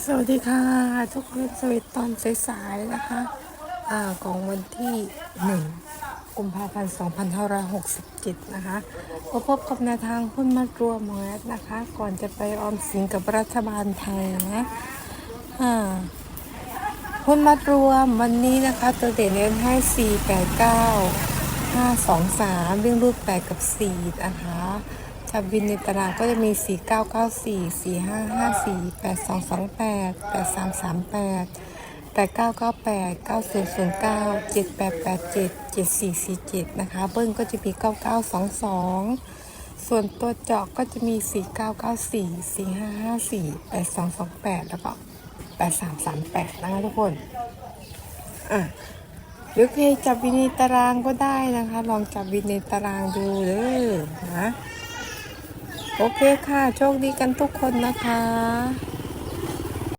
สวัสดีค่ะ ทุกคนสวัสดีตอนสายๆนะคะอ่าของวันที่หนึ่งกุมภาพันธ์2567 นะคะมาพบกับแนวทางหุ้นมัดรวมของแอดนะคะ ก่อนจะไปออมสินกับรัฐบาลไทยนะอ่าหุ้นมัดรวมวันนี้นะคะตัวเด่นเน้นให้ 489 523เรื่องรูป8กับ 4 นะคะ จับวินในตารางก็จะมี 4994 4554 8228 8338 8998 9009 7887 7447 นะคะ เบิ้ลก็จะมี 9922 ส่วนตัวเจาะก็จะมี 4994 4554 8228 แล้วก็ 8338 นะคะทุกคน อะหรือใคจับวินในตารางก็ได้นะคะ ลองจับวินในตารางดูเด้อนะ โอเคค่ะ โชคดีกันทุกคนนะคะ